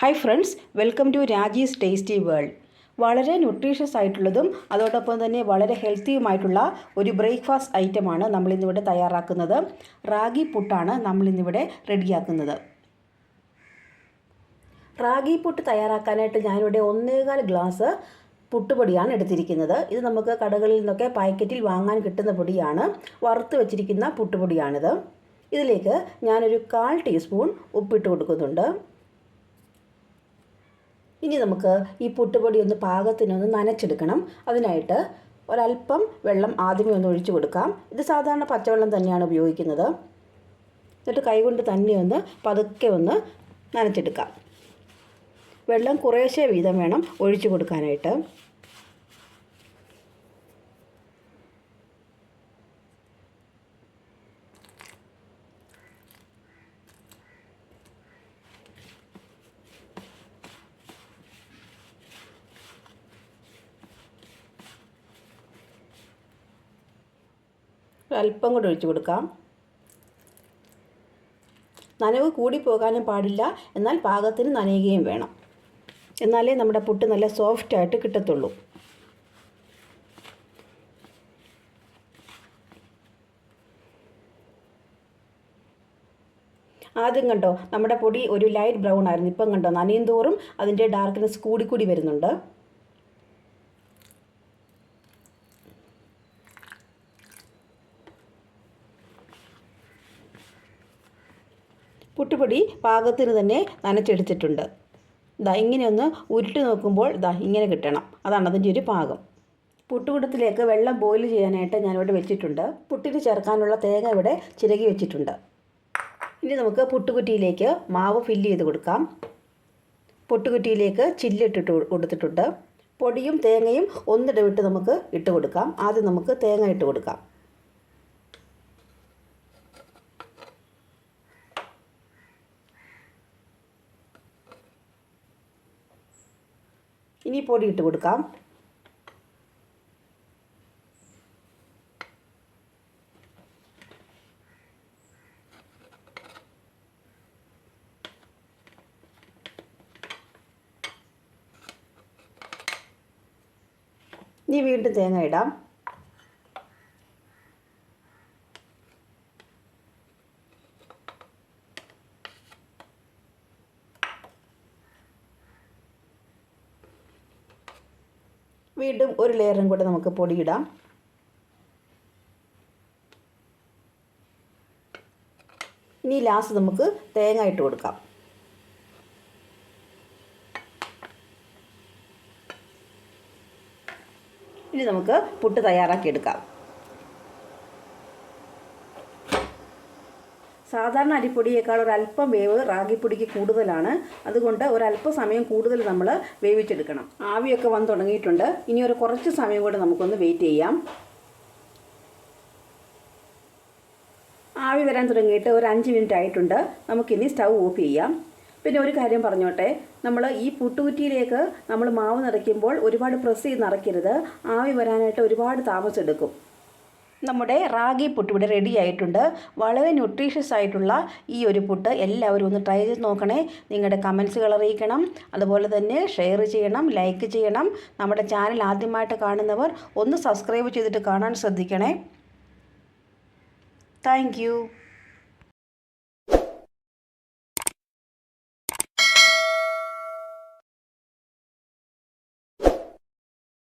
Hi friends welcome to Raji's tasty world വളരെ nutritious ആയിട്ടുള്ളതും അതോടൊപ്പം തന്നെ വളരെ ഹെൽത്തിയുമായിട്ടുള്ള ഒരു ബ്രേക്ക്ഫാസ്റ്റ് ഐറ്റമാണ് നമ്മളിന്നിവിടെ തയ്യാറാക്കുന്നത്. റാഗി പുട്ടാണ് നമ്മളിന്നിവിടെ റെഡിയാക്കുന്നത് റാഗി പുട്ട് തയ്യാറാക്കാനായിട്ട് ഞാനിവിടെ ഒന്നേകാൽ ഗ്ലാസ് പുട്ടുപൊടിയാണ് എടുത്തിരിക്കുന്നത്. ഇത് നമുക്ക് കടകളിൽ നിന്നൊക്കെ പാക്കറ്റിൽ വാങ്ങാൻ കിട്ടുന്ന പൊടിയാണ്. വറുത്ത് വെച്ചിരിക്കുന്ന പുട്ടുപൊടിയാണിത്. ഇതിലേക്ക് ഞാനൊരു കാൽ ടീസ്പൂൺ ഉപ്പിട്ട് കൊടുക്കുന്നുണ്ട്. ഇനി നമുക്ക് ഈ പുട്ടുപൊടി ഒന്ന് പാകത്തിനൊന്ന് നനച്ചെടുക്കണം. അതിനായിട്ട് ഒരല്പം വെള്ളം ആദ്യമേ ഒന്ന് ഒഴിച്ചു കൊടുക്കാം. ഇത് സാധാരണ പച്ചവെള്ളം തന്നെയാണ് ഉപയോഗിക്കുന്നത്. എന്നിട്ട് കൈകൊണ്ട് തന്നെ ഒന്ന് പതുക്കെ ഒന്ന് നനച്ചെടുക്കാം. വെള്ളം കുറേശ്ശേ വീതം വേണം ഒഴിച്ചു കൊടുക്കാനായിട്ട്. അല്പം കൂടെ ഒഴിച്ചു കൊടുക്കാം. നനവ് കൂടി പോകാനും പാടില്ല. എന്നാൽ പാകത്തിന് നനയുകയും വേണം. എന്നാലേ നമ്മുടെ പുട്ട് നല്ല സോഫ്റ്റായിട്ട് കിട്ടത്തുള്ളൂ. ആദ്യം കണ്ടോ നമ്മുടെ പൊടി ഒരു ലൈറ്റ് ബ്രൗൺ ആയിരുന്നു. ഇപ്പം കണ്ടോ നനയും തോറും അതിന്റെ ഡാർക്ക്നെസ് കൂടി കൂടി വരുന്നുണ്ട്. പുട്ടുപൊടി പാകത്തിന് തന്നെ നനച്ചെടുത്തിട്ടുണ്ട്. ദാ ഇങ്ങനെയൊന്ന് ഉരുട്ടി നോക്കുമ്പോൾ ദാ ഇങ്ങനെ കിട്ടണം. അതാണ് അതിന്റെ ഒരു പാകം. പുട്ടുകുടത്തിലേക്ക് വെള്ളം ബോയിൽ ചെയ്യാനായിട്ട് ഞാനിവിടെ വെച്ചിട്ടുണ്ട്. പുട്ടിന് ചേർക്കാനുള്ള തേങ്ങ ഇവിടെ ചിരകി വെച്ചിട്ടുണ്ട്. ഇനി നമുക്ക് പുട്ടുകുറ്റിയിലേക്ക് മാവ് ഫില്ല് ചെയ്ത് കൊടുക്കാം. പുട്ടുകുറ്റിയിലേക്ക് ചില്ലിട്ടിട്ട് കൊടുത്തിട്ടുണ്ട്. പൊടിയും തേങ്ങയും ഒന്നിടവിട്ട് നമുക്ക് ഇട്ട് കൊടുക്കാം. ആദ്യം നമുക്ക് തേങ്ങ ഇട്ട് കൊടുക്കാം. ഇനി പൊടി ഇട്ട് കൊടുക്കാം. ഇനി വീണ്ടും തേങ്ങ ഇടാം. വീണ്ടും ഒരു ലെയറും കൂടെ നമുക്ക് പൊടിയിടാം. ഇനി ലാസ്റ്റ് നമുക്ക് തേങ്ങ ഇട്ട് കൊടുക്കാം. ഇനി നമുക്ക് പുട്ട് തയ്യാറാക്കിയെടുക്കാം സാധാരണ അരിപ്പൊടിയേക്കാൾ ഒരല്പം വേവ് റാഗിപ്പൊടിക്ക് കൂടുതലാണ്. അതുകൊണ്ട് ഒരല്പം സമയം കൂടുതൽ നമ്മൾ വേവിച്ചെടുക്കണം. ആവിയൊക്കെ വന്ന് തുടങ്ങിയിട്ടുണ്ട്. ഇനി ഒരു കുറച്ച് സമയം കൂടെ നമുക്കൊന്ന് വെയിറ്റ് ചെയ്യാം. ആവി വരാൻ തുടങ്ങിയിട്ട് ഒരു അഞ്ച് മിനിറ്റ് ആയിട്ടുണ്ട്. നമുക്കിനി സ്റ്റൗ ഓഫ് ചെയ്യാം. പിന്നെ ഒരു കാര്യം പറഞ്ഞോട്ടെ. നമ്മൾ ഈ പുട്ടുകുറ്റിയിലേക്ക് നമ്മൾ മാവ് നിറയ്ക്കുമ്പോൾ ഒരുപാട് പ്രസ് ചെയ്ത് നിറയ്ക്കരുത്. ആവി വരാനായിട്ട് ഒരുപാട് താമസം എടുക്കും. നമ്മുടെ റാഗി പുട്ട് ഇവിടെ റെഡി ആയിട്ടുണ്ട്. വളരെ ന്യൂട്രീഷ്യസ് ആയിട്ടുള്ള ഈ ഒരു പുട്ട് എല്ലാവരും ഒന്ന് ട്രൈ ചെയ്ത് നോക്കണേ. നിങ്ങളുടെ കമൻസുകൾ അറിയിക്കണം. അതുപോലെ തന്നെ ഷെയർ ചെയ്യണം ലൈക്ക് ചെയ്യണം. നമ്മുടെ ചാനൽ ആദ്യമായിട്ട് കാണുന്നവർ ഒന്ന് സബ്സ്ക്രൈബ് ചെയ്തിട്ട് കാണാൻ ശ്രദ്ധിക്കണേ. താങ്ക്